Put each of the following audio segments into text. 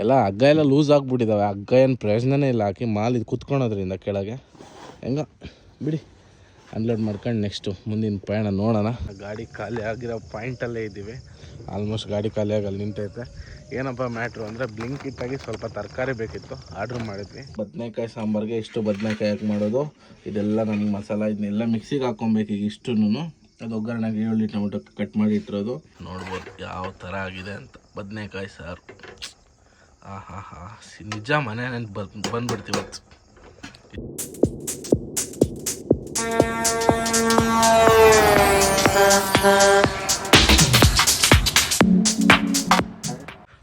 ಎಲ್ಲ ಹಗ್ಗ ಎಲ್ಲ ಲೂಸ್ ಆಗಿಬಿಟ್ಟಿದ್ದಾವೆ ಹಗ್ಗ ಏನು ಪ್ರಯೋಜನನೇ ಇಲ್ಲ. ಹಾಕಿ ಮಾಲ್ ಇದು ಕುತ್ಕೊಳೋದ್ರಿಂದ ಕೆಳಗೆ. ಹೆಂಗ? ಬಿಡಿ. ಅನ್ಲೋಡ್ ಮಾಡ್ಕೊಂಡು ನೆಕ್ಸ್ಟು ಮುಂದಿನ ಪ್ರಯಾಣ ನೋಡೋಣ. ಗಾಡಿ ಖಾಲಿ ಆಗಿರೋ ಪಾಯಿಂಟಲ್ಲೇ ಇದ್ದೀವಿ. ಆಲ್ಮೋಸ್ಟ್ ಗಾಡಿ ಖಾಲಿ ಆಗಿ ಅಲ್ಲಿ ನಿಂತೈತೆ. ಏನಪ್ಪ ಮ್ಯಾಟ್ರು ಅಂದರೆ ಬ್ಲಿಂಕ್ ಇಟ್ಟಾಗಿ ಸ್ವಲ್ಪ ತರಕಾರಿ ಬೇಕಿತ್ತು. ಆರ್ಡ್ರ್ ಮಾಡಿದ್ವಿ. ಬದನೆಕಾಯಿ ಸಾಂಬಾರಿಗೆ ಇಷ್ಟು ಬದನೆಕಾಯಿ ಹಾಕಿ ಮಾಡೋದು? ಇದೆಲ್ಲ ನಮಗೆ ಮಸಾಲ, ಇದನ್ನೆಲ್ಲ ಮಿಕ್ಸಿಗೆ ಹಾಕ್ಕೊಬೇಕು ಈಗ ಇಷ್ಟು ಅದು ಒಗ್ಗರಣೆಗೆ ಈರುಳ್ಳಿ ಟೊಮೆಟೊ ಕಟ್ ಮಾಡಿ ಇಟ್ಟಿರೋದು. ನೋಡ್ಬೋದು ಯಾವ ಥರ ಆಗಿದೆ ಅಂತ. ಬದನೆಕಾಯಿ ಸಾರು. ಆ ಹಾ ಹಾ ನಿಜ ಮನೆ ನೆನಪು ಬಂದು ಬಂದ್ಬಿಡ್ತೀವಿ ಇವತ್ತು.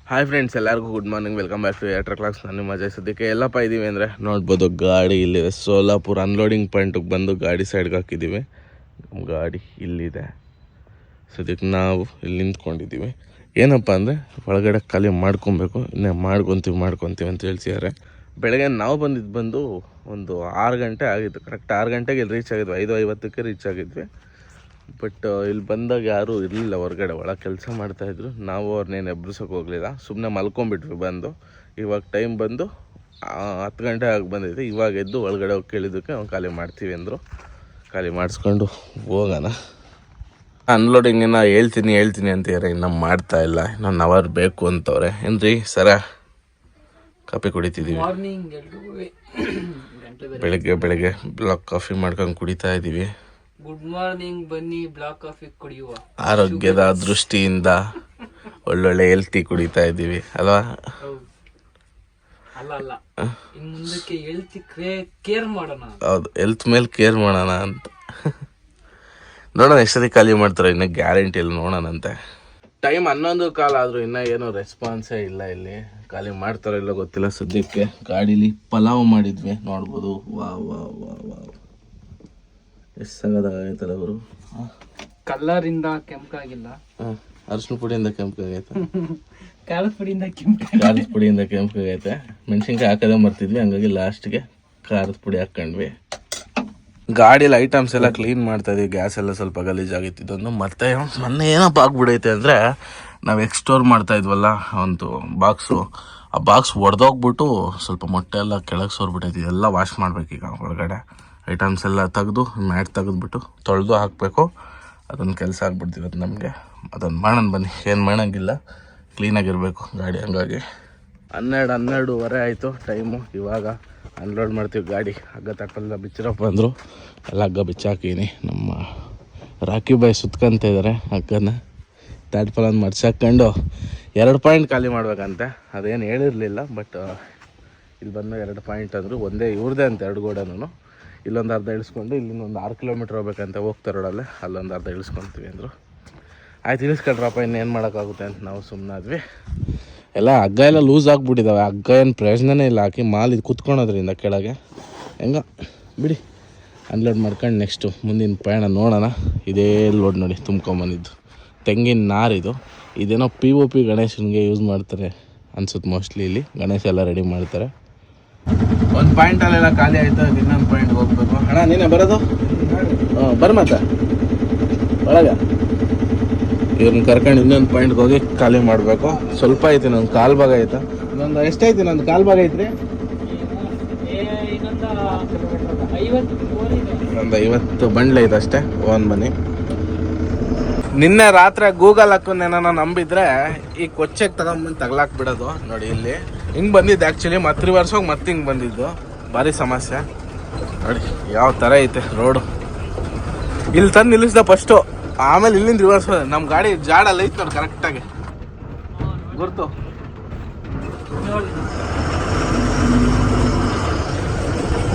ಹಾಯ್ ಫ್ರೆಂಡ್ಸ್ ಎಲ್ಲರಿಗೂ good morning welcome back to eater clocks ನಾನು ನಿಮ್ಮ ಅಜಯ್. ಸದ್ಯಕ್ಕೆ ಎಲ್ಲಪ್ಪ ಇದ್ದೀವಿ ಅಂದರೆ ನೋಡ್ಬೋದು, ಗಾಡಿ ಇಲ್ಲಿದೆ. ಸೋಲಾಪುರ ಅನ್ಲೋಡಿಂಗ್ ಪಾಯಿಂಟಿಗೆ ಬಂದು ಗಾಡಿ ಸೈಡ್ಗೆ ಹಾಕಿದ್ದೀವಿ ನಮ್ಮ ಗಾಡಿ ಇಲ್ಲಿದೆ. ಸದ್ಯಕ್ಕೆ ನಾವು ಇಲ್ಲಿ ನಿಂತ್ಕೊಂಡಿದ್ದೀವಿ ಏನಪ್ಪ ಅಂದರೆ ಒಳಗಡೆ ಖಾಲಿ ಮಾಡ್ಕೊಬೇಕು, ಇನ್ನೇ ಮಾಡ್ಕೊತೀವಿ ಮಾಡ್ಕೊತೀವಿ ಅಂತ ಹೇಳ್ತಿದ್ದಾರೆ ಬೆಳಗ್ಗೆ ನಾವು ಬಂದಿದ್ದು ಬಂದು ಒಂದು ಆರು ಗಂಟೆ ಆಗಿತ್ತು. ಕರೆಕ್ಟ್ ಆರು ಗಂಟೆಗೆ ಇಲ್ಲಿ ರೀಚ್ ಆಗಿದ್ವಿ. ಐದು ಐವತ್ತಕ್ಕೆ ರೀಚ್ ಆಗಿದ್ವಿ. ಬಟ್ ಇಲ್ಲಿ ಬಂದಾಗ ಯಾರೂ ಇರಲಿಲ್ಲ ಹೊರಗಡೆ. ಒಳಗೆ ಕೆಲಸ ಮಾಡ್ತಾಯಿದ್ರು ನಾವು ಅವ್ರನ್ನೇನು ಎಬ್ರಿಸೋಕೆ ಹೋಗಲಿಲ್ಲ. ಸುಮ್ಮನೆ ಮಲ್ಕೊಂಬಿಟ್ವಿ ಬಂದು. ಇವಾಗ ಟೈಮ್ ಬಂದು ಹತ್ತು ಗಂಟೆ ಆಗಿ ಬಂದಿದೆ. ಇವಾಗ ಎದ್ದು ಒಳಗಡೆ ಹೋಗಿ ಕೇಳಿದ್ದಕ್ಕೆ ಅವ್ನು ಖಾಲಿ ಮಾಡ್ತೀವಿ ಅಂದರು. ಖಾಲಿ ಮಾಡಿಸ್ಕೊಂಡು ಹೋಗೋಣ. ಅನ್ಲೋಡಿಂಗಿನ ಹೇಳ್ತೀನಿ ಹೇಳ್ತೀನಿ ಅಂತಿದ್ದಾರೆ ಇನ್ನೂ ಮಾಡ್ತಾ ಇಲ್ಲ. ಇನ್ನೊಂದು ಅವರ್ ಬೇಕು ಅಂತವ್ರೆ. ಏನ್ರಿ ಸರ? ಕಾಫಿ ಕುಡಿತಿದ್ದೀವಿ. ಬೆಳಿಗ್ಗೆ ಬೆಳಗ್ಗೆ ಬ್ಲಾಕ್ ಕಾಫಿ ಮಾಡ್ಕೊಂಡು ಕುಡಿತಾ ಇದ್ದೀವಿ ಗುಡ್ ಮಾರ್ನಿಂಗ್ ಬನ್ನಿ ಬ್ಲಾಕ್ ಕಾಫಿ ಕುಡಿಯುವ. ಆರೋಗ್ಯದ ದೃಷ್ಟಿಯಿಂದ ಒಳ್ಳೊಳ್ಳೆ ಹೆಲ್ತಿ ಕುಡಿತಾ ಇದ್ದೀವಿ ಅಲ್ವಾ? ಅಲ್ಲ ಅಲ್ಲ. ಮುಂದಕ್ಕೆ ಹೆಲ್ತ್ ಕೇರ್ ಮಾಡೋಣ ಹೌದು. ಹೆಲ್ತ್ ಮೇಲೆ ಕೇರ್ ಮಾಡೋಣ ಅಂತ. ನೋಡೋಣ ಎಷ್ಟೊತ್ತಿಗೆ ಖಾಲಿ ಮಾಡ್ತಾರೆ ಇನ್ನೂ ಗ್ಯಾರಂಟಿ ಇಲ್ಲ ನೋಡೋಣಂತೆ ಟೈಮ್ ಹನ್ನೊಂದು ಕಾಲ ಆದರೂ ಇನ್ನೂ ಏನೂ ರೆಸ್ಪಾನ್ಸೇ ಇಲ್ಲ ಇಲ್ಲಿ. ಖಾಲಿ ಮಾಡ್ತಾರೋ ಇಲ್ಲ ಗೊತ್ತಿಲ್ಲ ಸದ್ಯಕ್ಕೆ. ಗಾಡೀಲಿ ಪಲಾವ್ ಮಾಡಿದ್ವಿ ನೋಡ್ಬೋದು. ವಾ ವಾ ವಾ ವಾ ಎಷ್ಟು ಸಂಗದಾಗೈತಲ್ಲ ಅವರು? ಕಲ್ಲರಿಂದ ಕೆಂಪಾಗಿಲ್ಲ ಹಾಂ ಅರಿಶಿನ ಪುಡಿಯಿಂದ ಕೆಂಪಾಗೈತೆ ಖಾರದ ಪುಡಿಯಿಂದ ಕೆಂಪು ಖಾರದ ಪುಡಿಯಿಂದ ಕೆಂಪಾಗೈತೆ ಮೆಣಸಿನ್ಕಾಯಿ ಹಾಕೋದೇ ಮರ್ತಿದ್ವಿ ಹಂಗಾಗಿ ಲಾಸ್ಟ್ಗೆ ಖಾರದ ಪುಡಿ ಹಾಕ್ಕೊಂಡ್ವಿ. ಗಾಡಿಯಲ್ಲಿ ಐಟಮ್ಸ್ ಎಲ್ಲ ಕ್ಲೀನ್ ಮಾಡ್ತಾ ಇದೀವಿ. ಗ್ಯಾಸ್ ಎಲ್ಲ ಸ್ವಲ್ಪ ಗಲೀಜಾಗಿತ್ತು ಇದೊಂದು ಮತ್ತೆ ಮೊನ್ನೆ ಏನಪ್ಪ ಆಗ್ಬಿಡೈತೆ ಅಂದರೆ ನಾವು ಎಕ್ಸ್ಟೋರ್ ಮಾಡ್ತಾ ಇದ್ವಲ್ಲ, ಒಂದು ಬಾಕ್ಸು ಆ ಬಾಕ್ಸ್ ಒಡೆದೋಗ್ಬಿಟ್ಟು ಸ್ವಲ್ಪ ಮೊಟ್ಟೆ ಎಲ್ಲ ಕೆಳಗೆ ಸೋರ್ಬಿಟ್ಟೈತಿ ಎಲ್ಲ ವಾಶ್ ಮಾಡ್ಬೇಕೀಗ ಒಳಗಡೆ. ಐಟಮ್ಸ್ ಎಲ್ಲ ತೆಗೆದು ಮ್ಯಾಟ್ ತೆಗೆದ್ಬಿಟ್ಟು ತೊಳೆದು ಹಾಕಬೇಕು. ಅದೊಂದು ಕೆಲಸ ಆಗ್ಬಿಡ್ತೀವಿ ಅದು ನಮಗೆ. ಅದನ್ನು ಮಾಡೋಣ ಬನ್ನಿ. ಏನು ಮಾಡೋಂಗಿಲ್ಲ ಕ್ಲೀನಾಗಿರಬೇಕು ಗಾಡಿ ಹಂಗಾಗಿ. ಹನ್ನೆರಡು ಹನ್ನೆರಡುವರೆ ಆಯಿತು. ಟೈಮು ಇವಾಗ ಅನ್ಲೋಡ್ ಮಾಡ್ತೀವಿ ಗಾಡಿ. ಹಗ್ಗ ತಟ್ಟೆಲ್ಲ ಬಿಚ್ಚಿರಪ್ಪ ಅಂದರು. ಎಲ್ಲ ಹಗ್ಗ ಬಿಚ್ಚಾಕೀನಿ. ನಮ್ಮ ರಾಕಿ ಬಾಯ್ ಸುತ್ಕೊಂತ ಇದ್ದಾರೆ ಹಗ್ಗನ. ತಾಟ್ಪಲನ್ನು ಮಡ್ಸಾಕೊಂಡು ಎರಡು ಪಾಯಿಂಟ್ ಖಾಲಿ ಮಾಡ್ಬೇಕಂತೆ. ಅದೇನು ಹೇಳಿರಲಿಲ್ಲ, ಬಟ್ ಇಲ್ಲಿ ಬಂದ ಎರಡು ಪಾಯಿಂಟ್ ಅಂದರು. ಒಂದೇ ಇವ್ರದೇ ಅಂತ, ಎರಡು ಗೋಡನೂ ಇಲ್ಲೊಂದು ಅರ್ಧ ಇಳಿಸ್ಕೊಂಡು, ಇಲ್ಲಿಂದ ಒಂದು ಆರು ಕಿಲೋಮೀಟ್ರ್ ಹೋಗ್ಬೇಕಂತ, ಹೋಗ್ತಾ ರೋಡಲ್ಲೇ ಅಲ್ಲೊಂದು ಅರ್ಧ ಇಳಿಸ್ಕೊತೀವಿ ಅಂದರು. ಆಯ್ತು ಇಳಿಸ್ಕೊಂಡ್ರಪ್ಪ ಇನ್ನೇನು ಮಾಡೋಕ್ಕಾಗುತ್ತೆ ಅಂತ ನಾವು ಸುಮ್ಮನಾದ್ವಿ ಎಲ್ಲ ಹಗ್ಗ ಎಲ್ಲ ಲೂಸ್ ಆಗಿಬಿಟ್ಟಿದ್ದಾವೆ ಹಗ್ಗ ಏನು ಪ್ರಯೋಜನನೇ ಇಲ್ಲ. ಹಾಕಿ ಮಾಲ್ ಇದು ಕುತ್ಕೊಳೋದ್ರಿಂದ ಕೆಳಗೆ. ಹೆಂಗ? ಬಿಡಿ. ಅನ್ಲೋಡ್ ಮಾಡ್ಕೊಂಡು ನೆಕ್ಸ್ಟು ಮುಂದಿನ ಪಯಣ ನೋಡೋಣ. ಇದೇ ಲೋಡ್ ನೋಡಿ ತುಂಬ್ಕೊಂಬಂದಿದ್ದು. ತೆಂಗಿನ ನಾರಿದು ಇದೇನೋ ಪಿ ಒ ಪಿ ಗಣೇಶನಿಗೆ ಯೂಸ್ ಮಾಡ್ತಾರೆ ಅನ್ಸುತ್ತೆ ಮೋಸ್ಟ್ಲಿ ಇಲ್ಲಿ. ಗಣೇಶ ಎಲ್ಲ ರೆಡಿ ಮಾಡ್ತಾರೆ. ಒಂದು ಪಾಯಿಂಟಲ್ಲೆಲ್ಲ ಖಾಲಿ ಆಯಿತು? ಇನ್ನೊಂದು ಪಾಯಿಂಟ್ ಹೋಗ್ಬೇಕು. ಅಣ್ಣ, ನೀನೇ ಬರೋದು? ಹಾಂ ಬರ್ಮತ್ತ ಒಳಗೆ. ಇವ್ರನ್ನ ಕರ್ಕೊಂಡು ಇನ್ನೊಂದು ಪಾಯಿಂಟ್ಗೆ ಹೋಗಿ ಖಾಲಿ ಮಾಡಬೇಕು. ಸ್ವಲ್ಪ ಐತಿ ನನ್ನ ಕಾಲು ಭಾಗ ಆಯ್ತಾ ಇನ್ನೊಂದು ಎಷ್ಟೈತಿ ನಂದು ಕಾಲು ಭಾಗ ಐತ್ರಿ? ಒಂದು ಐವತ್ತು ಬಂಡ್ಲ ಐತೆ ಅಷ್ಟೇ ಓನ್ ಮನಿ ನಿನ್ನೆ ರಾತ್ರಿ ಗೂಗಲ್ ಹಾಕೊಂಡು ಏನೋ ನಂಬಿದ್ರೆ ಈ ಕೊಚ್ಚೆಗೆ ತಗೊಂಬಂದು ತಗಲಾಕ್ ಬಿಡೋದು ನೋಡಿ ಇಲ್ಲಿ. ಹಿಂಗೆ ಬಂದಿದ್ದು ಆ್ಯಕ್ಚುಲಿ ಮತ್ತೆ ರಿವರ್ಸ್ ಹೋಗಿ ಮತ್ತೆ ಹಿಂಗೆ ಬಂದಿದ್ದು. ಭಾರಿ ಸಮಸ್ಯೆ. ನೋಡಿ ಯಾವ ಥರ ಐತೆ ರೋಡು ಇಲ್ಲಿ ತಂದು ನಿಲ್ಲಿಸ್ದ ಫಸ್ಟು ಆಮೇಲೆ ಇಲ್ಲಿಂದ ರಿವರ್ಸ್ ನಮ್ಮ ಗಾಡಿ ಜಾಡಲ್ಲಿ ಐತೆ ನೋಡಿ ಕರೆಕ್ಟಾಗಿ ಗುರ್ತು.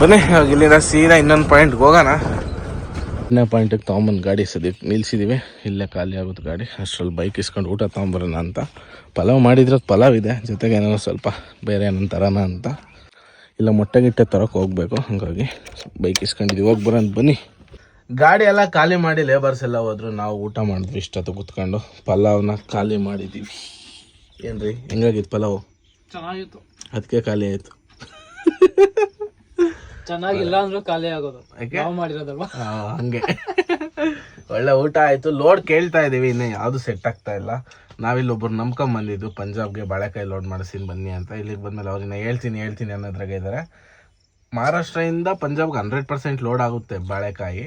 ಬನ್ನಿ, ಇವಾಗ ಇಲ್ಲಿಂದ ಸೀದಾ ಇನ್ನೊಂದು ಪಾಯಿಂಟ್ಗೆ ಹೋಗೋಣ. ಇನ್ನೊಂದು ಪಾಯಿಂಟಿಗೆ ತೊಗೊಂಬಂದು ಗಾಡಿ ಸದ್ಯಕ್ಕೆ ನಿಲ್ಸಿದ್ದೀವಿ ಇಲ್ಲೇ ಖಾಲಿ ಆಗುತ್ತೆ ಗಾಡಿ. ಅಷ್ಟರಲ್ಲಿ ಬೈಕ್ ಇಸ್ಕೊಂಡು ಊಟ ತೊಗೊಂಬರೋಣ ಅಂತ. ಪಲಾವ್ ಮಾಡಿದ್ರೆ ಪಲಾವ್ ಇದೆ. ಜೊತೆಗೆ ಏನೋ ಸ್ವಲ್ಪ ಬೇರೆ ಏನೋ ತರೋಣ ಅಂತ. ಇಲ್ಲ ಮೊಟ್ಟೆ ಗಿಟ್ಟೆ ತರೋಕೆ ಹೋಗ್ಬೇಕು. ಹಾಗಾಗಿ ಬೈಕ್ ಇಸ್ಕೊಂಡಿದ್ದೀವಿ ಹೋಗಿ ಬರೋಣ, ಬನ್ನಿ. ಗಾಡಿ ಎಲ್ಲ ಖಾಲಿ ಮಾಡಿ ಲೇಬರ್ಸ್ ಎಲ್ಲ ಹೋದ್ರು ನಾವು ಊಟ ಮಾಡಿದ್ವಿ ಇಷ್ಟೊತ್ತು ಕುತ್ಕೊಂಡು. ಪಲಾವ್ನ ಖಾಲಿ ಮಾಡಿದ್ದೀವಿ ಏನ್ರಿ ಹೆಂಗಾಗಿತ್ತು ಪಲಾವ್? ಚೆನ್ನಾಗಿತ್ತು. ಅದಕ್ಕೆ ಖಾಲಿ ಆಯಿತು. ಚೆನ್ನಾಗಿಲ್ಲ ಅಂದ್ರೂ ಖಾಲಿ ಆಗೋದು? ನಾವು ಮಾಡಿರೋದಲ್ವಾ? ಹಂಗೆ. ಒಳ್ಳೆ ಊಟ ಆಯ್ತು. ಲೋಡ್ ಕೇಳ್ತಾ ಇದೀವಿ ಇನ್ನು ಯಾವುದು ಸೆಟ್ ಆಗ್ತಾ ಇಲ್ಲ. ನಾವಿಲ್ಲಿ ಒಬ್ರು ನಂಬ್ಕೊಂಡ್ ಬಂದಿದ್ದು ಪಂಜಾಬ್ಗೆ ಬಾಳೆಕಾಯಿ ಲೋಡ್ ಮಾಡಿಸ್ತೀನಿ ಬನ್ನಿ ಅಂತ. ಇಲ್ಲಿಗೆ ಬಂದ್ಮೇಲೆ ಅವ್ರನ್ನ ಹೇಳ್ತೀನಿ ಹೇಳ್ತೀನಿ ಅನ್ನೋದ್ರಾಗ ಇದ್ದಾರೆ ಮಹಾರಾಷ್ಟ್ರದಿಂದ ಪಂಜಾಬ್ಗೆ ಹಂಡ್ರೆಡ್ ಪರ್ಸೆಂಟ್ ಲೋಡ್ ಆಗುತ್ತೆ ಬಾಳೆಕಾಯಿ.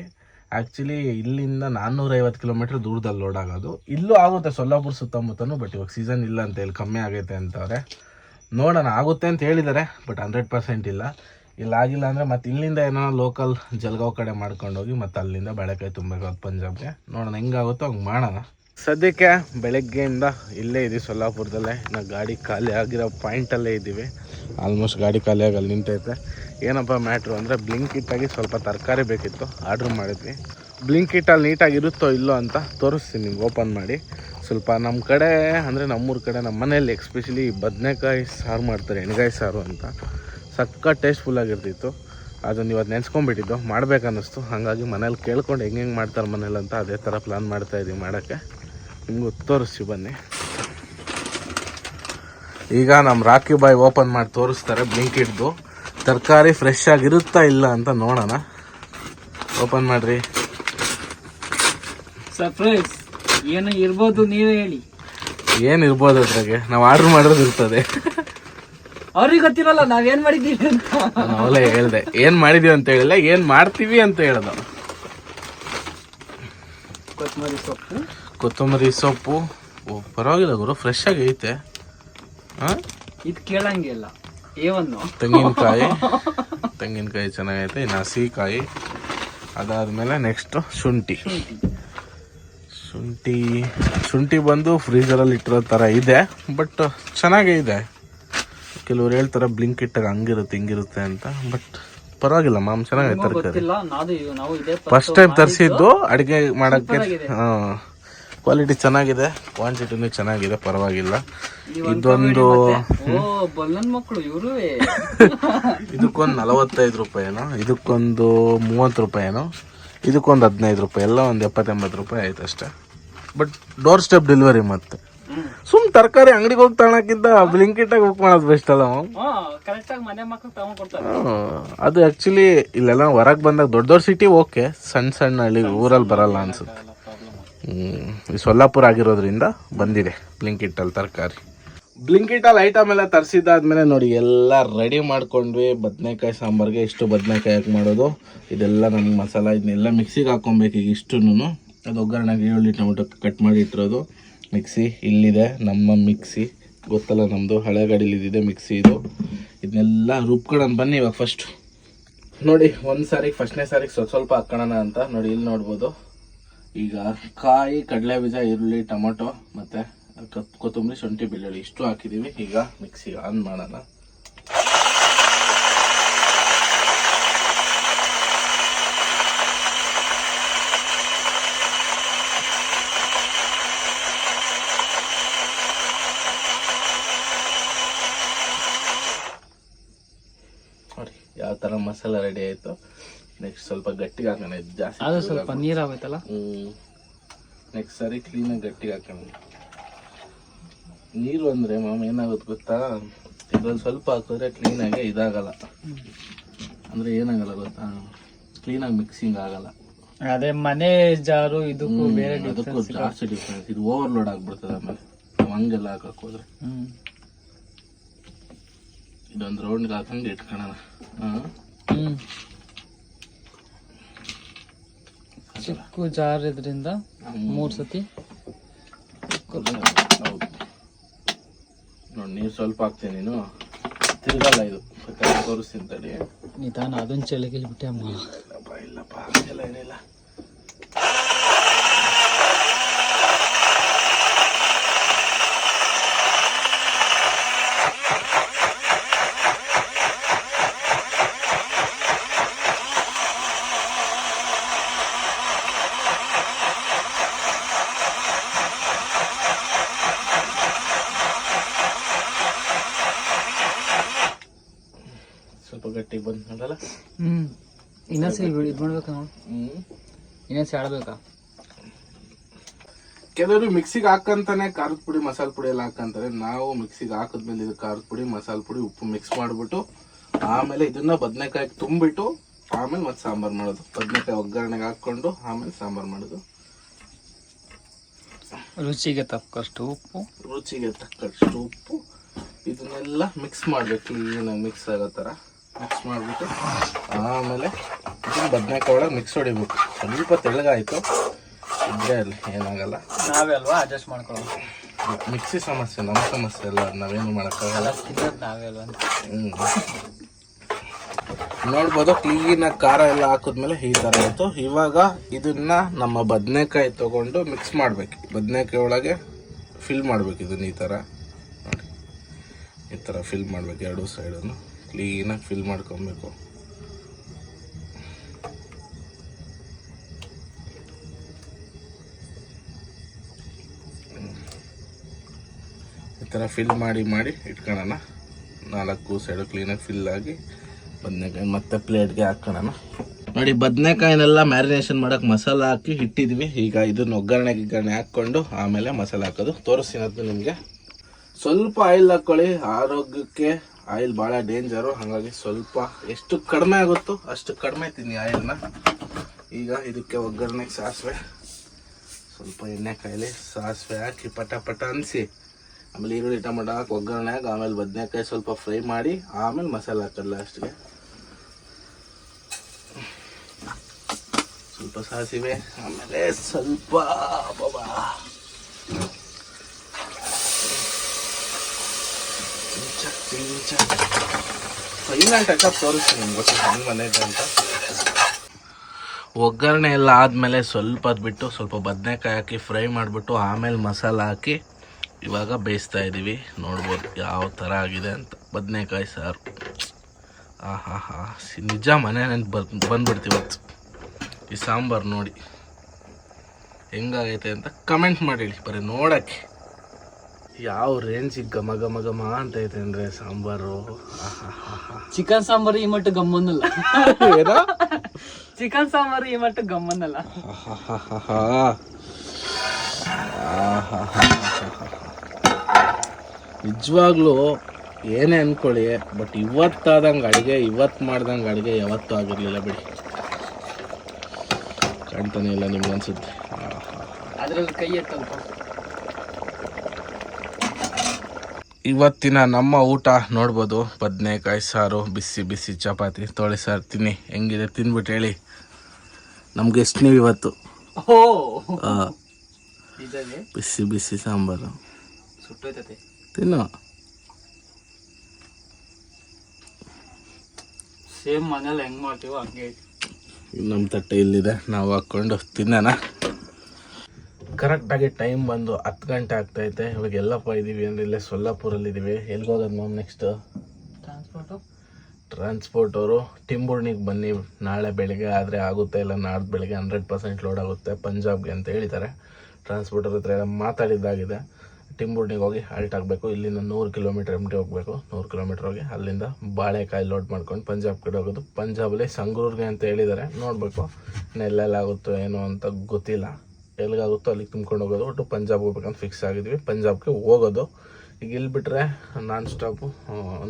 ಆ್ಯಕ್ಚುಲಿ ಇಲ್ಲಿಂದ ನಾನ್ನೂರೈವತ್ತು ಕಿಲೋಮೀಟ್ರ್ ದೂರದಲ್ಲಿ ಲೋಡ್ ಆಗೋದು. ಇಲ್ಲೂ ಆಗುತ್ತೆ, ಸೊಲ್ಲಾಪುರ ಸುತ್ತಮುತ್ತನೂ ಬಟ್ ಇವಾಗ ಸೀಸನ್ ಇಲ್ಲ ಅಂತ ಹೇಳಿ ಕಮ್ಮಿ ಆಗೈತೆ ಅಂತವ್ರೆ. ನೋಡೋಣ, ಆಗುತ್ತೆ ಅಂತ ಹೇಳಿದ್ದಾರೆ ಬಟ್ ಹಂಡ್ರೆಡ್ ಪರ್ಸೆಂಟ್ ಇಲ್ಲ. ಇಲ್ಲ, ಆಗಿಲ್ಲ ಅಂದರೆ ಮತ್ತೆ ಇಲ್ಲಿಂದ ಏನೋ ಲೋಕಲ್ ಜಲ್ಗಾವ್ ಕಡೆ ಮಾಡ್ಕೊಂಡು ಹೋಗಿ ಮತ್ತೆ ಅಲ್ಲಿಂದ ಬೆಳಕಾಯಿ ತುಂಬಬೇಕಾಗುತ್ತೆ ಪಂಜಾಬ್ಗೆ. ನೋಡೋಣ ಹೆಂಗಾಗುತ್ತೋ ಹಂಗೆ ಮಾಡೋಣ. ಸದ್ಯಕ್ಕೆ ಬೆಳಗ್ಗೆಯಿಂದ ಇಲ್ಲೇ ಇದ್ದೀವಿ ಸೊಲ್ಲಾಪುರದಲ್ಲೇ. ನಾವು ಗಾಡಿ ಖಾಲಿ ಆಗಿರೋ ಪಾಯಿಂಟಲ್ಲೇ ಇದ್ದೀವಿ ಆಲ್ಮೋಸ್ಟ್ ಗಾಡಿ ಖಾಲಿಯಾಗಿ ಅಲ್ಲಿ ನಿಂತೈತೆ. ಏನಪ್ಪ ಮ್ಯಾಟ್ರು ಅಂದರೆ ಬ್ಲಿಂಕಿಟ್ಟಾಗಿ ಸ್ವಲ್ಪ ತರಕಾರಿ ಬೇಕಿತ್ತು ಆರ್ಡ್ರ್ ಮಾಡಿದ್ವಿ. ಬ್ಲಿಂಕಿಟ್ಟಲ್ಲಿ ನೀಟಾಗಿ ಇರುತ್ತೋ ಇಲ್ಲೋ ಅಂತ ತೋರಿಸ್ತೀನಿ ನಿಮ್ಗೆ ಓಪನ್ ಮಾಡಿ. ಸ್ವಲ್ಪ ನಮ್ಮ ಕಡೆ, ಅಂದರೆ ನಮ್ಮೂರ ಕಡೆ ನಮ್ಮ ಮನೆಯಲ್ಲಿ ಎಕ್ಸ್ಪೆಷಲಿ ಬದನೆಕಾಯಿ ಸಾರು ಮಾಡ್ತಾರೆ, ಎಣ್ಗಾಯಿ ಸಾರು ಅಂತ. ಸಕ್ಕ ಟೇಸ್ಟ್ಫುಲ್ ಆಗಿರ್ತಿತ್ತು. ಅದನ್ನು ಇವತ್ತು ನೆನ್ಸ್ಕೊಂಡ್ಬಿಟ್ಟಿದ್ದು, ಮಾಡಬೇಕನ್ನಿಸ್ತು. ಹಾಗಾಗಿ ಮನೇಲಿ ಕೇಳ್ಕೊಂಡು ಹೆಂಗೆ ಹೆಂಗೆ ಮಾಡ್ತಾರೆ ಮನೇಲಿ ಅಂತ ಅದೇ ಥರ ಪ್ಲ್ಯಾನ್ ಮಾಡ್ತಾಯಿದ್ದೀವಿ ಮಾಡೋಕ್ಕೆ. ನಿಮಗೂ ತೋರಿಸ್ತೀವಿ ಬನ್ನಿ. ಈಗ ನಮ್ಮ ರಾಕಿ ಬಾಯ್ ಓಪನ್ ಮಾಡಿ ತೋರಿಸ್ತಾರೆ ಬ್ಲಿಂಕಿಡ್ದು ತರಕಾರಿ ಫ್ರೆಶ್ ಆಗಿರುತ್ತಾ ಇಲ್ಲ ಅಂತ ನೋಡೋಣ. ಓಪನ್ ಮಾಡ್ರಿ. ಸರ್ಪ್ರೈಸ್ ಏನು ಇರ್ಬೋದು ನೀವೇ ಹೇಳಿ. ಏನು ಇರ್ಬೋದು ಅದ್ರಾಗೆ? ನಾವು ಆರ್ಡ್ರ್ ಮಾಡೋದು ಇರ್ತದೆ. ಅವ್ರಿಗೆ ಗೊತ್ತಿರಲ್ಲ ನಾವೇನ್ ಮಾಡಿದ್ದೀವಿ ಅಂತ. ಅವಲ್ಲ ಹೇಳ್ದೆ. ಏನು ಮಾಡಿದೀವಿ ಅಂತ ಹೇಳಿಲ್ಲ ಏನು ಮಾಡ್ತೀವಿ ಅಂತ ಹೇಳ್ದ. ಕೊತ್ತಂಬರಿ ಸೊಪ್ಪು. ಕೊತ್ತಂಬರಿ ಸೊಪ್ಪು. ಓ ಪರವಾಗಿಲ್ಲ ಗುರು ಫ್ರೆಶ್ ಆಗಿ ಐತೆ. ಇದು ಕೇಳಂಗಿಲ್ಲ ಏವನ್ನು ತೆಂಗಿನಕಾಯಿ. ತೆಂಗಿನಕಾಯಿ ಚೆನ್ನಾಗೈತೆ. ಇನ್ನು ಹಸಿಕಾಯಿ. ಅದಾದಮೇಲೆ ನೆಕ್ಸ್ಟು ಶುಂಠಿ. ಶುಂಠಿ. ಶುಂಠಿ. ಬಂದು ಫ್ರೀಜರಲ್ಲಿ ಇಟ್ಟಿರೋ ಥರ ಇದೆ ಬಟ್ ಚೆನ್ನಾಗೇ ಇದೆ. ಕೆಲವ್ರು ಹೇಳ್ತಾರೆ ಬ್ಲಿಂಕ್ ಇಟ್ಟಾಗ ಹಂಗಿರುತ್ತೆ ಹಿಂಗಿರುತ್ತೆ ಅಂತ ಬಟ್ ಪರವಾಗಿಲ್ಲ ಮಾಮ್ ಚೆನ್ನಾಗೈತೆ ತರಕಾರಿ. ಫಸ್ಟ್ ಟೈಮ್ ತರಿಸಿದ್ದು ಅಡುಗೆ ಮಾಡೋಕ್ಕೆ. ಹಾಂ. ಕ್ವಾಲಿಟಿ ಚೆನ್ನಾಗಿದೆ. ಕ್ವಾಂಟಿಟಿನೂ ಚೆನ್ನಾಗಿದೆ. ಪರವಾಗಿಲ್ಲ. ಇದೊಂದು ಮಕ್ಕಳು ಇವರು. ಇದಕ್ಕೊಂದು ನಲವತ್ತೈದು ರೂಪಾಯಿನೋ? ಇದಕ್ಕೊಂದು ಮೂವತ್ತು ರೂಪಾಯಿನೋ? ಇದಕ್ಕೊಂದು ಹದಿನೈದು ರೂಪಾಯಿ. ಎಲ್ಲ ಒಂದು ಎಪ್ಪತ್ತೆಂಬತ್ತು ರೂಪಾಯಿ ಆಯ್ತು ಅಷ್ಟೇ. ಬಟ್ ಡೋರ್ ಸ್ಟೆಪ್ ಡೆಲಿವರಿ ಮತ್ತೆ. ಸುಮ್ ತರಕಾರಿ ಅಂಗಡಿಗೆ ಹೋಗಿ ತಗೋಕ್ಕಿಂತ ಬ್ಲಿಂಕಿಟ್ ಆಗಿ ಬುಕ್ ಮಾಡೋದು ಬೆಸ್ಟ್ ಅಲ್ಲ. ಅದು ಆಕ್ಚುಲಿ ಇಲ್ಲೆಲ್ಲ ಹೊರಗೆ ಬಂದಾಗ ದೊಡ್ಡ ದೊಡ್ಡ ಸಿಟಿ ಓಕೆ ಸಣ್ಣ ಸಣ್ಣ ಹಳ್ಳಿ ಊರಲ್ಲಿ ಬರಲ್ಲ ಅನ್ಸುತ್ತೆ. ಸೊಲ್ಲಾಪುರ ಆಗಿರೋದ್ರಿಂದ ಬಂದಿದೆ ಬ್ಲಿಂಕಿಟ್ಟಲ್ಲಿ ತರಕಾರಿ. ಬ್ಲಿಂಕಿಟಲ್ಲಿ ಐಟಮ್ ಎಲ್ಲ ತರಿಸಿದ್ದಾದ್ಮೇಲೆ ನೋಡಿ, ಎಲ್ಲ ರೆಡಿ ಮಾಡ್ಕೊಂಡ್ವಿ. ಬದನೆಕಾಯಿ ಸಾಂಬಾರ್ಗೆ ಇಷ್ಟು ಬದನೆಕಾಯಿ ಹಾಕಿ ಮಾಡೋದು? ಇದೆಲ್ಲ ನಮ್ಗೆ ಮಸಾಲ, ಇದನ್ನೆಲ್ಲ ಮಿಕ್ಸಿಗೆ ಹಾಕೊಬೇಕು ಈಗ ಇಷ್ಟುನು ಅದು ಒಗ್ಗರಣೆಗೆ ಈರುಳ್ಳಿ, ಟೊಮೆಟೊ ಕಟ್ ಮಾಡಿ ಇಟ್ಟಿರೋದು. ಮಿಕ್ಸಿ ಇಲ್ಲಿದೆ, ನಮ್ಮ ಮಿಕ್ಸಿ. ಗೊತ್ತಲ್ಲ ನಮ್ಮದು ಹಳೆ ಗಾಡೀಲಿ ಇದಿದೆ ಮಿಕ್ಸಿ ಇದು. ಇದನ್ನೆಲ್ಲ ರುಬ್ಕೊಳ್ಳೋಣ ಬನ್ನಿ ಇವಾಗ ಫಸ್ಟು ನೋಡಿ, ಒಂದು ಸಾರಿಗೆ ಫಸ್ಟ್ನೇ ಸಾರಿಗೆ ಸ್ವಲ್ಪ ಸ್ವಲ್ಪ ಹಾಕೋಣ ಅಂತ. ನೋಡಿ, ಇಲ್ಲಿ ನೋಡ್ಬೋದು. ಈಗ ಕಾಯಿ ಕಡಲೆ ಬೀಜ ಈರುಳ್ಳಿ, ಟೊಮೊಟೊ ಮತ್ತೆ ಕೊತ್ತಂಬರಿ, ಶುಂಠಿ, ಬೆಳ್ಳುಳ್ಳಿ ಇಷ್ಟು ಹಾಕಿದೀವಿ. ಈಗ ಮಿಕ್ಸಿಗೆ ಆನ್ ಮಾಡೋಣ. ಯಾವ ಥರ ಮಸಾಲ ರೆಡಿ ಆಯಿತು. ನೆಕ್ಸ್ಟ್ ಸ್ವಲ್ಪ ಗಟ್ಟಿಗೆ ಹಾಕೋಣ. ಇದು ಜಾಸ್ತಿ ಅದು ಸ್ವಲ್ಪ ನೀರಾಗೈತಲ್ಲ ಹ್ಞೂ ನೆಕ್ಸ್ಟ್ ಸರಿ ಕ್ಲೀನಾಗಿ ಗಟ್ಟಿಗೆ ಹಾಕೋಣ. ನೀರು ಅಂದರೆ ಮಾಮ ಏನಾಗುತ್ತೆ ಗೊತ್ತಾ? ಇದ್ರಲ್ಲಿ ಸ್ವಲ್ಪ ಹಾಕಿದ್ರೆ ಕ್ಲೀನಾಗೆ ಇದಾಗಲ್ಲ. ಅಂದರೆ ಏನಾಗಲ್ಲ ಗೊತ್ತಾ? ಕ್ಲೀನಾಗಿ ಮಿಕ್ಸಿಂಗ್ ಆಗಲ್ಲ. ಅದೇ ಮನೆ ಜಾರು ಇದಕ್ಕೂ ಬೇರೆ ಅದಕ್ಕೂ ಜಾಸ್ತಿ ಡಿಫ್ರೆನ್ಸ್ ಇದು ಓವರ್ಲೋಡ್ ಆಗ್ಬಿಡ್ತದೆ ಆಮೇಲೆ. ನಾವು ಹಂಗೆಲ್ಲ ಹಾಕಕ್ಕೆ ಹೋದ್ರೆ. ಇದೊಂದು ರೌಂಡ್ಗೆ ಹಾಕೊಂಡು ಇಟ್ಕೊಳ್ಳೋಣ ಹಾಂ? ಹ್ಮ್ ಚಿಕ್ಕ ಜಾರ್ ಇದ್ರಿಂದ ಮೂರ್ ಸತಿ. ನೋಡಿ ನೀರು ಸ್ವಲ್ಪ ಹಾಕ್ತೀನಿ ನೀನು. ತಿರ್ಗಲ್ಲ ಇದು. ತೋರಿಸ್ತೀನಿ ತಡಿ. ನಿಧಾನ ಅದನ್ನ ಚಳಿಗೆ ಬಿಟ್ಟೆ ಅಮ್ಮ. ಇಲ್ಲಪ್ಪ ಏನಿಲ್ಲ. ಗಟ್ಟಿಗೆ ಬಂದು ನೋಡಲ್ಲ ಹ್ಮ್. ಇನ್ನೊಂದ್ಸಲ ಇದು ಮಾಡ್ಬೇಕಾ ನಾವು. ಹ್ಞೂ ಇನ್ನೊಂದ್ಸಲ ಆಡ್ಬೇಕಾ? ಕೆಲವರು ಮಿಕ್ಸಿಗೆ ಹಾಕಂತಾನೆ ಖಾರದ ಪುಡಿ ಮಸಾಲೆ ಪುಡಿ ಎಲ್ಲ ಹಾಕಂತಾರೆ. ನಾವು ಮಿಕ್ಸಿಗೆ ಹಾಕಿದ್ಮೇಲೆ ಇದು ಖಾರದ ಪುಡಿ ಮಸಾಲೆ ಪುಡಿ ಉಪ್ಪು ಮಿಕ್ಸ್ ಮಾಡಿಬಿಟ್ಟು ಆಮೇಲೆ ಇದನ್ನ ಬದನೆಕಾಯಿ ತುಂಬಿಟ್ಟು ಆಮೇಲೆ ಮತ್ತೆ ಸಾಂಬಾರ್ ಮಾಡೋದು. ಬದನೆಕಾಯಿ ಒಗ್ಗರಣೆಗೆ ಹಾಕ್ಕೊಂಡು ಆಮೇಲೆ ಸಾಂಬಾರ್ ಮಾಡೋದು. ರುಚಿಗೆ ತಕ್ಕಷ್ಟು ಉಪ್ಪು. ರುಚಿಗೆ ತಕ್ಕಷ್ಟು ಉಪ್ಪು. ಇದನ್ನೆಲ್ಲ ಮಿಕ್ಸ್ ಮಾಡಬೇಕು ಕ್ಲೀನಾಗಿ ಮಿಕ್ಸ್ ಆಗೋ ಥರ. ಮಿಕ್ಸ್ ಮಾಡಿಬಿಟ್ಟು ಆಮೇಲೆ ಇದನ್ನು ಬದನೆಕಾಯಿ ಒಳಗೆ ಮಿಕ್ಸ್ ಹೊಡಿಬೇಕು. ಸ್ವಲ್ಪ ತೆಳ್ಳಗಾಯಿತು ಇದ್ರೆ ಅಲ್ಲಿ ಏನಾಗಲ್ಲ. ನಾವೇ ಅಲ್ವಾ? ಅಡ್ಜಸ್ಟ್ ಮಾಡ್ಕೊಳ್ಳೋದು. ಮಿಕ್ಸಿ ಸಮಸ್ಯೆ ನಮ್ಮ ಸಮಸ್ಯೆ ಅಲ್ಲ ನಾವೇನು ಮಾಡೋಕ್ಕಾಗಲ್ಲ. ತಿನ್ನೋದು ನಾವೇ ಅಲ್ವಾ? ಹ್ಞೂ. ನೋಡ್ಬೋದು ಕ್ಲೀನಾಗಿ ಖಾರ ಎಲ್ಲ ಹಾಕಿದ್ಮೇಲೆ ಈ ಥರ ಆಯಿತು. ಇವಾಗ ಇದನ್ನ ನಮ್ಮ ಬದನೆಕಾಯಿ ತೊಗೊಂಡು ಮಿಕ್ಸ್ ಮಾಡಬೇಕು. ಬದನೆಕಾಯಿ ಒಳಗೆ ಫಿಲ್ ಮಾಡ್ಬೇಕು ಇದನ್ನ ಈ ಥರ. ನೋಡಿ. ಈ ಥರ ಫಿಲ್ ಮಾಡ್ಬೇಕು ಎರಡೂ ಸೈಡನ್ನು ಕ್ಲೀನಾಗಿ ಫಿಲ್ ಮಾಡ್ಕೊಬೇಕು. ಈ ಥರ ಫಿಲ್ ಮಾಡಿ ಮಾಡಿ ಇಟ್ಕೊಳ್ಳೋಣ ನಾಲ್ಕು ಸೈಡು ಕ್ಲೀನಾಗಿ ಫಿಲ್ ಆಗಿ ಬದನೆಕಾಯಿ ಮತ್ತೆ ಪ್ಲೇಟ್ಗೆ ಹಾಕೋಣ ನೋಡಿ, ಬದನೆಕಾಯಿನೆಲ್ಲ ಮ್ಯಾರಿನೇಷನ್ ಮಾಡೋಕೆ ಮಸಾಲ ಹಾಕಿ ಇಟ್ಟಿದ್ವಿ ಈಗ ಇದನ್ನ ಒಗ್ಗರಣೆ, ಗಿಗ್ಗರಣೆ ಹಾಕ್ಕೊಂಡು ಆಮೇಲೆ ಮಸಾಲ ಹಾಕೋದು. ತೋರಿಸ್ತೀನಿ ನಿಮಗೆ. ಸ್ವಲ್ಪ ಆಯಿಲ್ ಹಾಕ್ಕೊಳ್ಳಿ ಆರೋಗ್ಯಕ್ಕೆ ಆಯಿಲ್ ಭಾಳ ಡೇಂಜರು, ಹಾಗಾಗಿ ಸ್ವಲ್ಪ ಎಷ್ಟು ಕಡಿಮೆ ಆಗುತ್ತೋ ಅಷ್ಟು ಕಡಿಮೆ ತಿನ್ನಿ ಆಯಿಲ್ನ. ಈಗ ಇದಕ್ಕೆ ಒಗ್ಗರಣೆಗೆ ಸಾಸಿವೆ, ಸ್ವಲ್ಪ ಎಣ್ಣೆ ಕಾಯಿಲಿ ಸಾಸಿವೆ ಹಾಕಿ ಪಟ ಪಟ ಅನಿಸಿ ಆಮೇಲೆ ಈರುಳ್ಳಿ, ಟೊಮೆಟೊ ಹಾಕಿ ಒಗ್ಗರಣೆ ಹಾಕಿ ಆಮೇಲೆ ಬದನೆಕಾಯಿ ಸ್ವಲ್ಪ ಫ್ರೈ ಮಾಡಿ, ಆಮೇಲೆ ಮಸಾಲೆ ಹಾಕಲ್ಲ ಅಷ್ಟಿಗೆ ಸ್ವಲ್ಪ ಸಾಸಿವೆ, ಆಮೇಲೆ ಸ್ವಲ್ಪ ಬಾಬಾ ತೋರಿಸ್ತೀನಿ ಗೊತ್ತು ಹೆಂಗೆ ಬಂದೈತೆ ಅಂತ ಒಗ್ಗರಣೆ ಎಲ್ಲ ಆದಮೇಲೆ ಸ್ವಲ್ಪ ಅದ್ಬಿಟ್ಟು ಬಿಟ್ಟು ಸ್ವಲ್ಪ ಬದನೆಕಾಯಿ ಹಾಕಿ ಫ್ರೈ ಮಾಡಿಬಿಟ್ಟು ಆಮೇಲೆ ಮಸಾಲ ಹಾಕಿ ಇವಾಗ ಬೇಯಿಸ್ತಾ ಇದ್ದೀವಿ ನೋಡ್ಬೋದು ಯಾವ ಥರ ಆಗಿದೆ ಅಂತ. ಬದನೆಕಾಯಿ ಸಾರು. ಆಹಾ ಹಾ ನಿಜ ಮನೆ ಬಂದು ಬಂದ್ಬಿಡ್ತೀವಿ ಇವತ್ತು. ಈ ಸಾಂಬಾರು ನೋಡಿ. ಹೆಂಗಾಗೈತೆ ಅಂತ ಕಮೆಂಟ್ ಮಾಡಿ ಬರೀ ನೋಡಕ್ಕೆ. ಯಾವ ರೇಂಜ್ ಘಮ ಘಮ ಘಮ ಅಂತ ಐತೆ ಅಂದ್ರೆ ಸಾಂಬಾರು? ಚಿಕನ್ ಸಾಂಬಾರು ಈ ಮಟ್ಟ ಗಮ್ಮನ್ನಲ್ಲ ಏನೋ? ಚಿಕನ್ ಸಾಂಬಾರು ಈ ಮಟ್ಟ ಗಮ್ಮನ್ನಲ್ಲ ನಿಜವಾಗ್ಲೂ ಏನೇ ಅನ್ಕೊಳ್ಳಿ ಬಟ್ ಇವತ್ತಾದಂಗೆ ಅಡುಗೆ ಇವತ್ತು ಮಾಡ್ದಂಗೆ ಅಡುಗೆ ಯಾವತ್ತೂ ಆಗಿರಲಿಲ್ಲ ಬಿಡಿ. ಕಾಣ್ತಾನೆ ಇಲ್ಲ ನಿಮ್ಗೆ ಅನ್ಸುತ್ತೆ ಅದ್ರಲ್ಲಿ ಕೈ ಎತ್ತಲ್ಪ ಇವತ್ತಿನ ನಮ್ಮ ಊಟ ನೋಡ್ಬೋದು. ಬದನೆಕಾಯಿ ಸಾರು ಬಿಸಿ ಬಿಸಿ ಚಪಾತಿ. ತೊಳೆ ಸಾರು ತಿನ್ನಿ. ಹೆಂಗಿದೆ? ತಿನ್ಬಿಟ್ಟು ಹೇಳಿ. ನಮ್ಗೆ ಎಷ್ಟು ನೀವು ಇವತ್ತು? ಬಿಸಿ ಬಿಸಿ ಸಾಂಬಾರು. ತಿನ್ನು. ಸೇಮ್ ಮನೇಲಿ ಹೆಂಗ್ ಮಾಡ್ತೀವೋ ಹಂಗೆ ನಮ್ಮ ತಟ್ಟೆ ಇಲ್ಲಿದೆ. ನಾವು ಹಾಕ್ಕೊಂಡು ತಿನ್ನೋಣ. ಕರೆಕ್ಟಾಗಿ ಟೈಮ್ ಬಂದು ಹತ್ತು ಗಂಟೆ ಆಗ್ತೈತೆ. ಇವಾಗ ಎಲ್ಲಪ್ಪ ಇದ್ದೀವಿ ಅಂದರೆ ಇಲ್ಲೇ ಸೊಲ್ಲಾಪುರಲ್ಲಿ ಇದ್ದೀವಿ ಎಲ್ಲಿಗೆ ಹೋಗೋದು ಮ್ಯಾಮ್ ನೆಕ್ಸ್ಟ್ ಟ್ರಾನ್ಸ್ಪೋರ್ಟು ಟ್ರಾನ್ಸ್ಪೋರ್ಟ್ ಅವರು. ಟಿಂಬೂರ್ಣಿಗೆ ಬನ್ನಿ. ನಾಳೆ ಬೆಳಿಗ್ಗೆ ಆದರೆ ಆಗುತ್ತೆ. ಇಲ್ಲ ನಾಡ್ದು ಬೆಳಿಗ್ಗೆ ಹಂಡ್ರೆಡ್ ಪರ್ಸೆಂಟ್ ಲೋಡ್ ಆಗುತ್ತೆ. ಪಂಜಾಬ್ಗೆ ಅಂತ ಹೇಳಿದ್ದಾರೆ ಟ್ರಾನ್ಸ್ಪೋರ್ಟರ್ ಹತ್ರ ಎಲ್ಲ ಮಾತಾಡಿದ್ದಾಗಿದೆ. ಟಿಂಬೂರ್ಣಿಗೆ ಹೋಗಿ ಹಾಲ್ಟ್ ಆಗಬೇಕು. ಇಲ್ಲಿಂದ ನೂರು ಕಿಲೋಮೀಟರ್ ಎಮ್ಟಿ ಹೋಗಬೇಕು. ನೂರು ಕಿಲೋಮೀಟರ್ ಹೋಗಿ ಅಲ್ಲಿಂದ ಬಾಳೆಕಾಯಿ ಲೋಡ್ ಮಾಡ್ಕೊಂಡು ಪಂಜಾಬ್ ಕಡೆ ಹೋಗೋದು. ಪಂಜಾಬಲ್ಲಿ ಸಂಗ್ರೂರ್ಗೆ ಅಂತ ಹೇಳಿದ್ದಾರೆ ನೋಡಬೇಕು ನೆಲ್ಲೆಲ್ಲ ಆಗುತ್ತೋ ಏನೋ ಅಂತ ಗೊತ್ತಿಲ್ಲ. ಎಲ್ಲಿಗಾಗುತ್ತೋ ಅಲ್ಲಿಗೆ ತುಂಬ್ಕೊಂಡು ಹೋಗೋದು ಒಟ್ಟು ಪಂಜಾಬ್ ಹೋಗ್ಬೇಕಂತ ಫಿಕ್ಸ್ ಆಗಿದ್ವಿ. ಪಂಜಾಬ್ಗೆ ಹೋಗೋದು. ಈಗ ಇಲ್ಲಿ ಬಿಟ್ಟರೆ ನಾನ್ ಸ್ಟಾಪು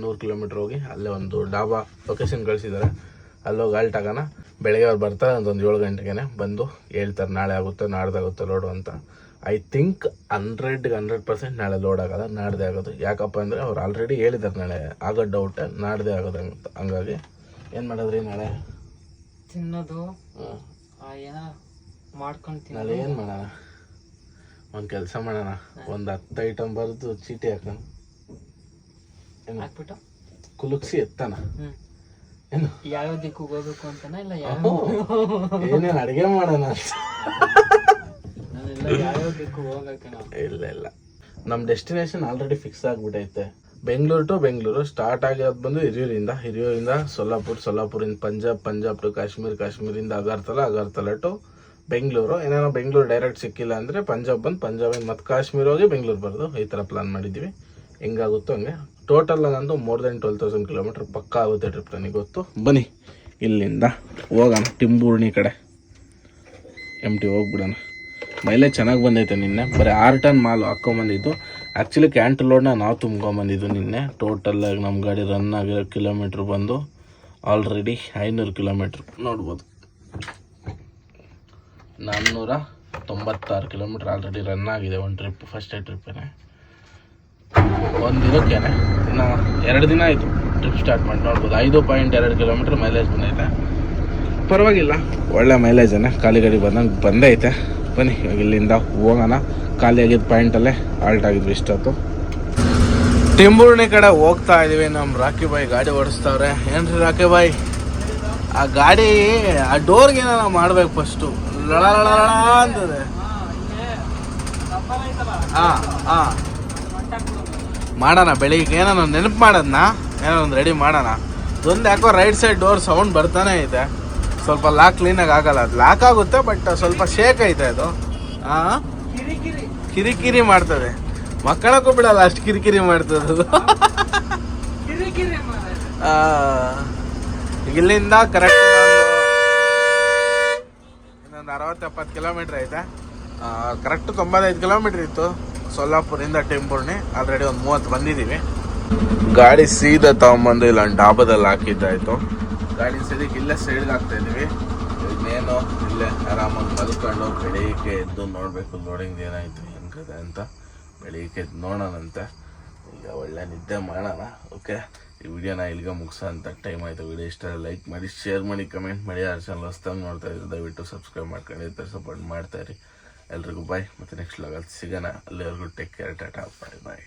ನೂರು ಕಿಲೋಮೀಟ್ರ್ ಹೋಗಿ ಅಲ್ಲೇ ಒಂದು ಡಾಬಾ ಲೊಕೇಶನ್ ಕಳಿಸಿದ್ದಾರೆ ಅಲ್ಲೋಗಿ ಆಲ್ಟ್ ಆಗೋಣ. ಬೆಳಗ್ಗೆ ಅವ್ರು ಬರ್ತಾರೆ ಒಂದು ಏಳು ಗಂಟೆಗೆ ಬಂದು ಹೇಳ್ತಾರೆ ನಾಳೆ ಆಗುತ್ತೆ ನಾಡ್ದಾಗುತ್ತೆ ಲೋಡು ಅಂತ. ಐ ಥಿಂಕ್ ಹಂಡ್ರೆಡ್ಗೆ ಹಂಡ್ರೆಡ್ ಪರ್ಸೆಂಟ್ ನಾಳೆ ಲೋಡ್ ಆಗೋಲ್ಲ ನಾಡ್ದೇ ಆಗೋದು. ಯಾಕಪ್ಪ ಅಂದರೆ ಅವ್ರು ಆಲ್ರೆಡಿ ಹೇಳಿದ್ದಾರೆ ನಾಳೆ ಆಗೋ ಡೌಟ್ ನಾಡ್ದೇ ಆಗೋದು ಅಂತ ಹಂಗಾಗಿ. ಏನು ಮಾಡೋದ್ರಿ ನಾಳೆ? ತಿನ್ನೋದು ಆ ಏನ ಮಾಡೋಣ? ಒಂದು ಕೆಲಸ ಮಾಡೋಣ. ಒಂದು ಹತ್ತು ಐಟಮ್ ಬರೆದು ಚೀಟಿ ಹಾಕೋಣ. ಏನು? ಹಾಕ್ಬಿಟ್ಟು? ಕುಲುಕ್ಸಿ ಎತ್ತಾನ ಏನು? ಯಾವ ದಿಕ್ಕಿಗೆ ಹೋಗ್ಬೇಕು ಅಂತನಾ ಇಲ್ಲ ಯಾವ ಏನೇನು ಅಡುಗೆ ಮಾಡೋಣ ಅಂತ. ನಾನೆಲ್ಲ ಯಾವ್ಯಾವ ದಿಕ್ಕಿಗೆ ಹೋಗಕ್ಕೆ ಇಲ್ಲ ಇಲ್ಲ. ನಮ್ಮ ಡೆಸ್ಟಿನೇಷನ್ ಆಲ್ರೆಡಿ ಫಿಕ್ಸ್ ಆಗಿಬಿಟ್ಟೈತೆ ಬೆಂಗಳೂರು ಟು ಬೆಂಗಳೂರು ಸ್ಟಾರ್ಟ್ ಆಗಿರೋದು ಬಂದು ಹಿರಿಯೂರಿಂದ. ಹಿರಿಯೂರಿಂದ ಸೊಲ್ಲಾಪುರ್ ಸೊಲ್ಲಾಪುರಿಂದ ಪಂಜಾಬ್ ಪಂಜಾಬ್ ಟು ಕಾಶ್ಮೀರ್ ಕಾಶ್ಮೀರಿಂದ ಅಗರ್ತಲ ಅಗರ್ತಲ ಟು ಬೆಂಗಳೂರು. ಏನೇನೋ ಬೆಂಗಳೂರು ಡೈರೆಕ್ಟ್ ಸಿಕ್ಕಿಲ್ಲ ಅಂದರೆ ಪಂಜಾಬ್ ಬಂದು ಪಂಜಾಬಿಂದ ಮತ್ತು ಕಾಶ್ಮೀರ ಹೋಗಿ ಬೆಂಗಳೂರು ಬರೋದು ಈ ಥರ ಪ್ಲಾನ್ ಮಾಡಿದ್ದೀವಿ ಹೆಂಗಾಗುತ್ತೋ ಹಂಗೆ. ಟೋಟಲ್ ನಂದು more than twelve thousand kilometre ಪಕ್ಕ ಆಗುತ್ತೆ ಟ್ರಿಪ್ ನನಗೆ ಗೊತ್ತು. ಬನ್ನಿ, ಇಲ್ಲಿಂದ ಹೋಗೋಣ ಟಿಂಬೂರ್ಣಿ ಕಡೆ. ಎಂ ಟಿ ಹೋಗ್ಬಿಡೋಣ. ಮೈಲೇಜ್ ಚೆನ್ನಾಗಿ ಬಂದೈತೆ ನಿನ್ನೆ. ಬರೀ ಆರು ಟನ್ ಮಾಲು ಹಾಕ್ಕೊಂಬಂದಿದ್ದು ಆ್ಯಕ್ಚುಲಿ ಕ್ಯಾಂಟಲ್ ಲೋಡ್ನ ನಾವು ತುಂಬ್ಕೊಂಬಂದಿದ್ದು ನಿನ್ನೆ. ಟೋಟಲ್ಲಾಗಿ ನಮ್ಮ ಗಾಡಿ ರನ್ ಆಗಿರೋ ಕಿಲೋಮೀಟ್ರ್ ಬಂದು ಆಲ್ರೆಡಿ ಐನೂರು ಕಿಲೋಮೀಟ್ರ್ ನೋಡ್ಬೋದು. ನಾನ್ನೂರ ತೊಂಬತ್ತಾರು ಕಿಲೋಮೀಟ್ರ್ ಆಲ್ರೆಡಿ ರನ್ ಆಗಿದೆ ಒಂದು ಟ್ರಿಪ್ ಫಸ್ಟ್ ಟ್ರಿಪ್ಪೇ ಒಂದು ದಿನಕ್ಕೇನೆ ಇನ್ನು ಎರಡು ದಿನ ಆಯಿತು ಟ್ರಿಪ್ ಸ್ಟಾರ್ಟ್ ಮಾಡಿ ನೋಡ್ಬೋದು. ಐದು ಪಾಯಿಂಟ್ ಎರಡು ಕಿಲೋಮೀಟ್ರ್ ಮೈಲೇಜ್ ಬಂದೈತೆ. ಪರವಾಗಿಲ್ಲ, ಒಳ್ಳೆ ಮೈಲೇಜನೇ ಖಾಲಿ ಗಾಡಿ ಬಂದಂಗೆ ಬಂದೈತೆ. ಬನ್ನಿ, ಇವಾಗ ಇಲ್ಲಿಂದ ಹೋಗೋಣ. ಖಾಲಿ ಆಗಿದ್ದ ಪಾಯಿಂಟಲ್ಲೇ ಆಲ್ಟ್ ಆಗಿದ್ವಿ ಇಷ್ಟೊತ್ತು. ಟಿಂಬೂರ್ಣಿ ಕಡೆ ಹೋಗ್ತಾ ಇದ್ದೀವಿ ನಮ್ಮ ರಾಕಿ ಬಾಯಿ ಗಾಡಿ ಓಡಿಸ್ತಾವ್ರೆ. ಏನ್ರಿ ರಾಕಿ ಬಾಯಿ ಆ ಗಾಡಿ, ಆ ಡೋರ್ಗೆ ಏನಾರ ಮಾಡ್ಬೇಕು ಫಸ್ಟು ಲಳ ಲಳ ಲಳ ಅಂತದೆ ಹಾ. ಹಾ. ಮಾಡೋಣ ಬೆಳಿಗ್ಗೆ ಏನೋ ಒಂದು ನೆನಪು ಮಾಡೋದನ್ನ ಏನೋ ಒಂದು ರೆಡಿ ಮಾಡೋಣ? ಒಂದು ಯಾಕೋ ರೈಟ್ ಸೈಡ್ ಡೋರ್ ಸೌಂಡ್ ಬರ್ತಾನೆ ಐತೆ ಸ್ವಲ್ಪ ಲಾಕ್ ಕ್ಲೀನಾಗಿ ಆಗಲ್ಲ. ಅದು ಲಾಕ್ ಆಗುತ್ತೆ ಬಟ್ ಸ್ವಲ್ಪ ಶೇಕ್ ಐತೆ ಅದು. ಹಾಂ ಕಿರಿಕಿರಿ. ಮಾಡ್ತದೆ. ಮಕ್ಕಳಕ್ಕೂ ಬಿಡಲ್ಲ ಅಷ್ಟು ಕಿರಿಕಿರಿ ಮಾಡ್ತದೆ ಅದು. ಇಲ್ಲಿಂದ ಕರೆಕ್ಟ್ ಇನ್ನೊಂದು ಅರವತ್ತು ಎಪ್ಪತ್ತು ಕಿಲೋಮೀಟ್ರ್ ಐತೆ. ಕರೆಕ್ಟ್ ತೊಂಬತ್ತೈದು ಕಿಲೋಮೀಟ್ರ್ ಇತ್ತು. ಸೊಲ್ಲಾಪುರಿಂದ ಟೆಂಪುರ್ಣಿ ಆಲ್ರೆಡಿ ಒಂದು ಮೂವತ್ತು ಬಂದಿದ್ದೀವಿ ಗಾಡಿ ಸೀದಾ ತಗೊಂಬಂದು ಇಲ್ಲ ಡಾಬಾದಲ್ಲಿ ಹಾಕಿದ್ದಾಯಿತು. ಗಾಡಿ ಸೀದಕ್ಕೆ ಇಲ್ಲೇ ಸೈಡ್ಗೆ ಹಾಕ್ತಾ ಇದ್ದೀವಿ ಇನ್ನೇನು, ಇಲ್ಲೇ ಆರಾಮಾಗಿ ಮಲ್ಕೊಂಡು ಬೆಳಿಗ್ಗೆ ಎದ್ದು ನೋಡಬೇಕು. ನೋಡಿಂಗ್ ಏನಾಯ್ತು, ಹೆಂಗದೆ ಅಂತ. ಬೆಳಿಗ್ಗೆ ಎದ್ದು ನೋಡೋಣಂತೆ. ಈಗ ಒಳ್ಳೆ ನಿದ್ದೆ ಮಾಡೋಣ. ಓಕೆ ಈ ವಿಡಿಯೋನ ಇಲ್ಲಿಗೆ ಮುಗಿಸೋ ಅಂತ ಟೈಮ್ ಆಯಿತು. ವಿಡಿಯೋ ಇಷ್ಟ ಲೈಕ್ ಮಾಡಿ ಶೇರ್ ಮಾಡಿ ಕಮೆಂಟ್ ಮಾಡಿ. ಯಾರು ಚಾನಲ್ ಹೊಸ್ತಾಗ ನೋಡ್ತಾ ಇದ್ರೆ ದಯವಿಟ್ಟು ಸಬ್ಸ್ಕ್ರೈಬ್ ಮಾಡ್ಕೊಂಡು ಈ ಥರ ಸಪೋರ್ಟ್ ಮಾಡ್ತಾ ಇರಿ. ಎಲ್ರಿಗೂ ಬಾಯ್ ಮತ್ತು ನೆಕ್ಸ್ಟ್ ಲಾಗಲ್ಲಿ ಸಿಗೋಣ. ಅಲ್ಲಿವರೆಗೂ take care tata bye bye